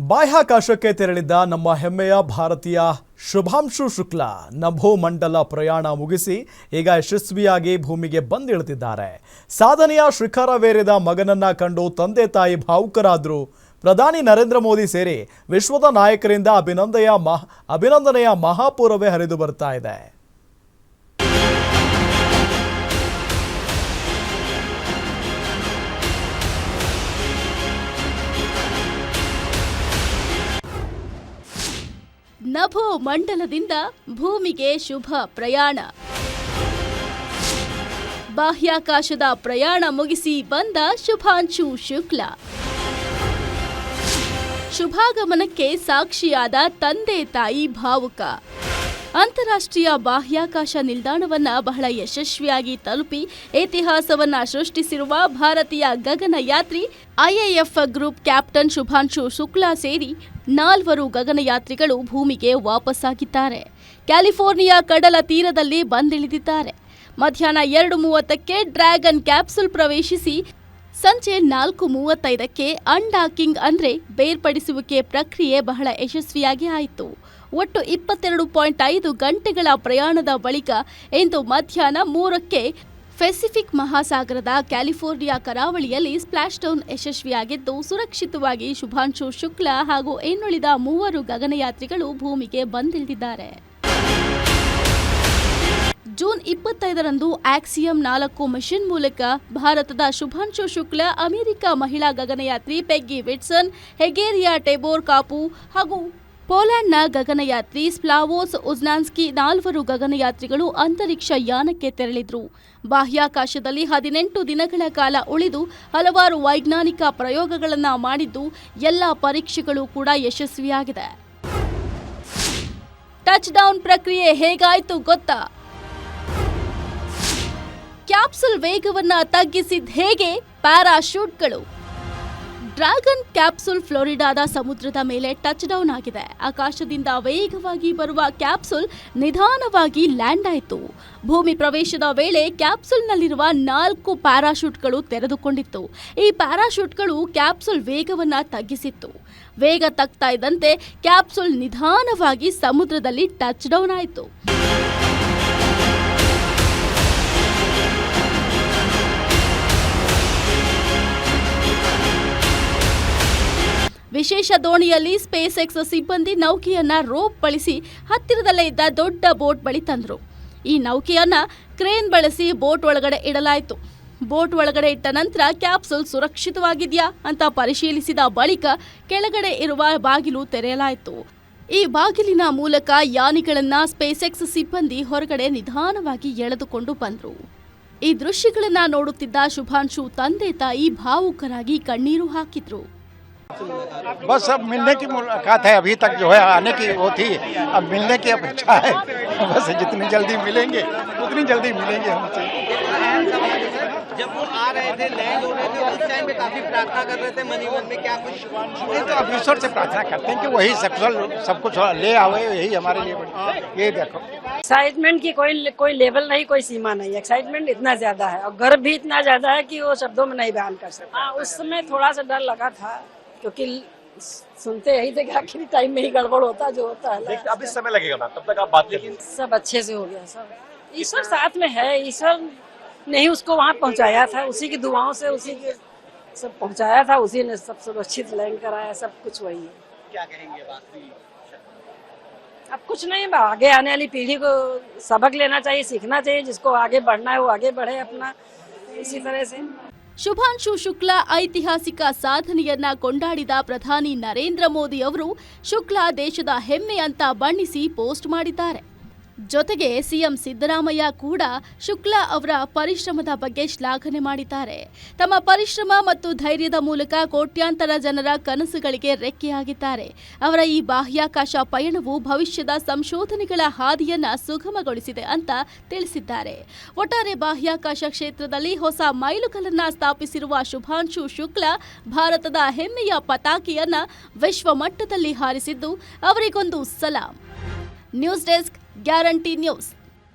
ಬಾಹ್ಯಾಕಾಶಕ್ಕೆ ತೆರಳಿದ್ದ ನಮ್ಮ ಹೆಮ್ಮೆಯ ಭಾರತೀಯ ಶುಭಾಂಶು ಶುಕ್ಲಾ ನಭೋಮಂಡಲ ಪ್ರಯಾಣ ಮುಗಿಸಿ ಈಗ ಯಶಸ್ವಿಯಾಗಿ ಭೂಮಿಗೆ ಬಂದಿಳಿದಿದ್ದಾರೆ. ಸಾಧನೆಯ ಶಿಖರವೇರಿದ ಮಗನನ್ನ ಕಂಡು ತಂದೆ ತಾಯಿ ಭಾವುಕರಾದ್ರು. ಪ್ರಧಾನಿ ನರೇಂದ್ರ ಮೋದಿ ಸೇರಿ ವಿಶ್ವದ ನಾಯಕರಿಂದ ಅಭಿನಂದನೆಯ ಮಹ, ಅಭಿನಂದನೆಯ ಮಹಾಪೂರವೇ ಹರಿದು ಬರ್ತಾ ಇದೆ. ನಭೋ ಮಂಡಲದಿಂದ ಭೂಮಿಗೆ ಶುಭ ಪ್ರಯಾಣ. ಬಾಹ್ಯಾಕಾಶದ ಪ್ರಯಾಣ ಮುಗಿಸಿ ಬಂದ ಶುಭಾಂಶು ಶುಕ್ಲ. ಶುಭಾಗಮನಕ್ಕೆ ಸಾಕ್ಷಿಯಾದ ತಂದೆ ತಾಯಿ ಭಾವುಕ. ಅಂತಾರಾಷ್ಟ್ರೀಯ ಬಾಹ್ಯಾಕಾಶ ನಿಲ್ದಾಣವನ್ನ ಬಹಳ ಯಶಸ್ವಿಯಾಗಿ ತಲುಪಿ ಇತಿಹಾಸವನ್ನ ಸೃಷ್ಟಿಸಿರುವ ಭಾರತೀಯ ಗಗನಯಾತ್ರಿ IAF group captain Shubhanshu Shukla ಸೇರಿ ನಾಲ್ವರು ಗಗನಯಾತ್ರಿಗಳು ಭೂಮಿಗೆ ವಾಪಸ್ಸಾಗಿದ್ದಾರೆ. ಕ್ಯಾಲಿಫೋರ್ನಿಯಾ ಕಡಲ ತೀರದಲ್ಲಿ ಬಂದಿಳಿದಿದ್ದಾರೆ. ಮಧ್ಯಾಹ್ನ ಎರಡು ಮೂವತ್ತಕ್ಕೆ ಡ್ರ್ಯಾಗನ್ ಕ್ಯಾಪ್ಸುಲ್ ಪ್ರವೇಶಿಸಿ ಸಂಜೆ ನಾಲ್ಕು ಮೂವತ್ತೈದಕ್ಕೆ ಅಂಡಾಕಿಂಗ್ ಅಂದ್ರೆ ಬೇರ್ಪಡಿಸುವಿಕೆ ಪ್ರಕ್ರಿಯೆ ಬಹಳ ಯಶಸ್ವಿಯಾಗಿ ಆಯಿತು. ಒಟ್ಟು ಇಪ್ಪತ್ತೆರಡು ಪಾಯಿಂಟ್ ಐದು ಗಂಟೆಗಳ ಪ್ರಯಾಣದ ಬಳಿಕ ಇಂದು ಮಧ್ಯಾಹ್ನ ಮೂರಕ್ಕೆ ಪೆಸಿಫಿಕ್ ಮಹಾಸಾಗರದ ಕ್ಯಾಲಿಫೋರ್ನಿಯಾ ಕರಾವಳಿಯಲ್ಲಿ ಸ್ಪ್ಲಾಶ್ ಡೌನ್ ಯಶಸ್ವಿಯಾಗಿದ್ದು, ಸುರಕ್ಷಿತವಾಗಿ ಶುಭಾಂಶು ಶುಕ್ಲಾ ಹಾಗೂ ಇನ್ನುಳಿದ ಮೂವರು ಗಗನಯಾತ್ರಿಗಳು ಭೂಮಿಗೆ ಬಂದಿಳಿದಿದ್ದಾರೆ. ಜೂನ್ ಇಪ್ಪತ್ತೈದರಂದು ಆಕ್ಸಿಯಂ ನಾಲ್ಕು ಮಿಷನ್ ಮೂಲಕ ಭಾರತದ ಶುಭಾಂಶು ಶುಕ್ಲ, ಅಮೆರಿಕ ಮಹಿಳಾ ಗಗನಯಾತ್ರಿ ಪೆಗ್ಗಿ ವಿಟ್ಸನ್, ಹೆಗೇರಿಯಾ ಟೆಬೋರ್ ಕಾಪು ಹಾಗೂ ಪೋಲೆಂಡ್ನ ಗಗನಯಾತ್ರಿ ಸ್ಪ್ಲಾವೋಸ್ ಉಜ್ನಾನ್ಸ್ಕಿ ನಾಲ್ವರು ಗಗನಯಾತ್ರಿಗಳು ಅಂತರಿಕ್ಷ ಯಾನಕ್ಕೆ ತೆರಳಿದ್ರು. ಬಾಹ್ಯಾಕಾಶದಲ್ಲಿ ಹದಿನೆಂಟು ದಿನಗಳ ಕಾಲ ಉಳಿದು ಹಲವಾರು ವೈಜ್ಞಾನಿಕ ಪ್ರಯೋಗಗಳನ್ನು ಮಾಡಿದ್ದು ಎಲ್ಲ ಪರೀಕ್ಷೆಗಳು ಕೂಡ ಯಶಸ್ವಿಯಾಗಿದೆ. ಟಚ್ ಡೌನ್ ಪ್ರಕ್ರಿಯೆ ಹೇಗಾಯಿತು ಗೊತ್ತಾ? ಕ್ಯಾಪ್ಸುಲ್ ವೇಗವನ್ನ ತಗ್ಗಿಸಿದ ಹೇಗೆ? ಪ್ಯಾರಾಶೂಟ್ಗಳು. ಡ್ರ್ಯಾಗನ್ ಕ್ಯಾಪ್ಸುಲ್ ಫ್ಲೋರಿಡಾದ ಸಮುದ್ರದ ಮೇಲೆ ಟಚ್ ಡೌನ್ ಆಗಿದೆ. ಆಕಾಶದಿಂದ ವೇಗವಾಗಿ ಬರುವ ಕ್ಯಾಪ್ಸುಲ್ ನಿಧಾನವಾಗಿ ಲ್ಯಾಂಡ್ ಆಯಿತು. ಭೂಮಿ ಪ್ರವೇಶದ ವೇಳೆ ಕ್ಯಾಪ್ಸುಲ್ನಲ್ಲಿರುವ ನಾಲ್ಕು ಪ್ಯಾರಾಶೂಟ್ಗಳು ತೆರೆದುಕೊಂಡಿತ್ತು. ಈ ಪ್ಯಾರಾಶೂಟ್ಗಳು ಕ್ಯಾಪ್ಸುಲ್ ವೇಗವನ್ನು ತಗ್ಗಿಸಿತ್ತು. ವೇಗ ತಗ್ತಾ ಇದ್ದಂತೆ ಕ್ಯಾಪ್ಸುಲ್ ನಿಧಾನವಾಗಿ ಸಮುದ್ರದಲ್ಲಿ ಟಚ್ ಡೌನ್ ಆಯಿತು. ವಿಶೇಷ ದೋಣಿಯಲ್ಲಿ ಸ್ಪೇಸ್ ಎಕ್ಸ್ ಸಿಬ್ಬಂದಿ ನೌಕೆಯನ್ನ ರೋಪ್ ಬಳಸಿ ಹತ್ತಿರದಲ್ಲೇ ಇದ್ದ ದೊಡ್ಡ ಬೋಟ್ ಬಳಿ ತಂದರು. ಈ ನೌಕೆಯನ್ನ ಕ್ರೇನ್ ಬಳಸಿ ಬೋಟ್ ಒಳಗಡೆ ಇಡಲಾಯಿತು. ಬೋಟ್ ಒಳಗಡೆ ಇಟ್ಟ ನಂತರ ಕ್ಯಾಪ್ಸುಲ್ ಸುರಕ್ಷಿತವಾಗಿದೆಯಾ ಅಂತ ಪರಿಶೀಲಿಸಿದ ಬಳಿಕ ಕೆಳಗಡೆ ಇರುವ ಬಾಗಿಲು ತೆರೆಯಲಾಯಿತು. ಈ ಬಾಗಿಲಿನ ಮೂಲಕ ಯಾನಿಗಳನ್ನ ಸ್ಪೇಸ್ ಎಕ್ಸ್ ಸಿಬ್ಬಂದಿ ಹೊರಗಡೆ ನಿಧಾನವಾಗಿ ಎಳೆದುಕೊಂಡು ಬಂದರು. ಈ ದೃಶ್ಯಗಳನ್ನು ನೋಡುತ್ತಿದ್ದ ಶುಭಾಂಶು ತಂದೆ ತಾಯಿ ಭಾವುಕರಾಗಿ ಕಣ್ಣೀರು ಹಾಕಿದ್ರು. बस अब मिलने की मुलाकात है अभी तक जो है आने की वो थी अब मिलने की अपेक्षा है। बस जितनी जल्दी मिलेंगे उतनी जल्दी मिलेंगे हमसे जब वो आ रहे थे लैंड हो रहे थे उस टाइम पे काफ़ी प्रार्थना कर रहे थे मनी मन में क्या कुछ? नहीं तो अब ईश्वर से प्रार्थना करते हैं कि वही सकुशल सब कुछ ले आवे यही हमारे लिए ये देखो। एक्साइटमेंट की कोई कोई लेवल नहीं कोई सीमा नहीं। एक्साइटमेंट इतना ज़्यादा है और गर्व भी इतना ज़्यादा है कि वो शब्दों में नहीं बयान कर सकते। हाँ, उस समय थोड़ा सा डर लगा था। क्योंकि सुनते यही थे कि आखिरी टाइम में ही गड़बड़ होता जो होता है अब इस समय लगेगा ना तब तक आप बात करिए। सब अच्छे से हो गया सब। ईश्वर साथ में है ईश्वर ने ही उसको वहाँ पहुँचाया था उसी की दुआओं से उसी के सब पहुँचाया था उसी ने सब सुरक्षित लैंड कराया सब कुछ वही है। क्या कहेंगे बात अब कुछ नहीं आगे आने वाली पीढ़ी को सबक लेना चाहिए सीखना चाहिए जिसको आगे बढ़ना है वो आगे बढ़े अपना इसी तरह से। ಶುಭಾಂಶು ಶುಕ್ಲ ಐತಿಹಾಸಿಕ ಸಾಧನೆಯನ್ನ ಕೊಂಡಾಡಿದ ಪ್ರಧಾನಿ ನರೇಂದ್ರ ಮೋದಿ ಅವರು ಶುಕ್ಲಾ ದೇಶದ ಹೆಮ್ಮೆ ಅಂತ ಬಣ್ಣಿಸಿ ಪೋಸ್ಟ್ ಮಾಡಿದ್ದಾರೆ. ಜೊತೆಗೆ ಸಿಎಂ ಸಿದ್ದರಾಮಯ್ಯ ಕೂಡ ಶುಕ್ಲಾ ಅವರ ಪರಿಶ್ರಮದ ಬಗ್ಗೆ ಶ್ಲಾಘನೆ ಮಾಡಿದ್ದಾರೆ. ತಮ್ಮ ಪರಿಶ್ರಮ ಮತ್ತು ಧೈರ್ಯದ ಮೂಲಕ ಕೋಟ್ಯಾಂತರ ಜನರ ಕನಸುಗಳಿಗೆ ರೆಕ್ಕೆಯಾಗಿದ್ದಾರೆ. ಅವರ ಈ ಬಾಹ್ಯಾಕಾಶ ಪಯಣವು ಭವಿಷ್ಯದ ಸಂಶೋಧನೆಗಳ ಹಾದಿಯನ್ನು ಸುಗಮಗೊಳಿಸಿದೆ ಅಂತ ತಿಳಿಸಿದ್ದಾರೆ. ಒಟ್ಟಾರೆ ಬಾಹ್ಯಾಕಾಶ ಕ್ಷೇತ್ರದಲ್ಲಿ ಹೊಸ ಮೈಲುಗಲ್ಲನ್ನ ಸ್ಥಾಪಿಸಿರುವ ಶುಭಾಂಶು ಶುಕ್ಲಾ ಭಾರತದ ಹೆಮ್ಮೆಯ ಪತಾಕೆಯನ್ನ ವಿಶ್ವ ಮಟ್ಟದಲ್ಲಿ ಹಾರಿಸಿದ್ದು ಅವರಿಗೊಂದು ಸಲಾಂ. News desk guarantee news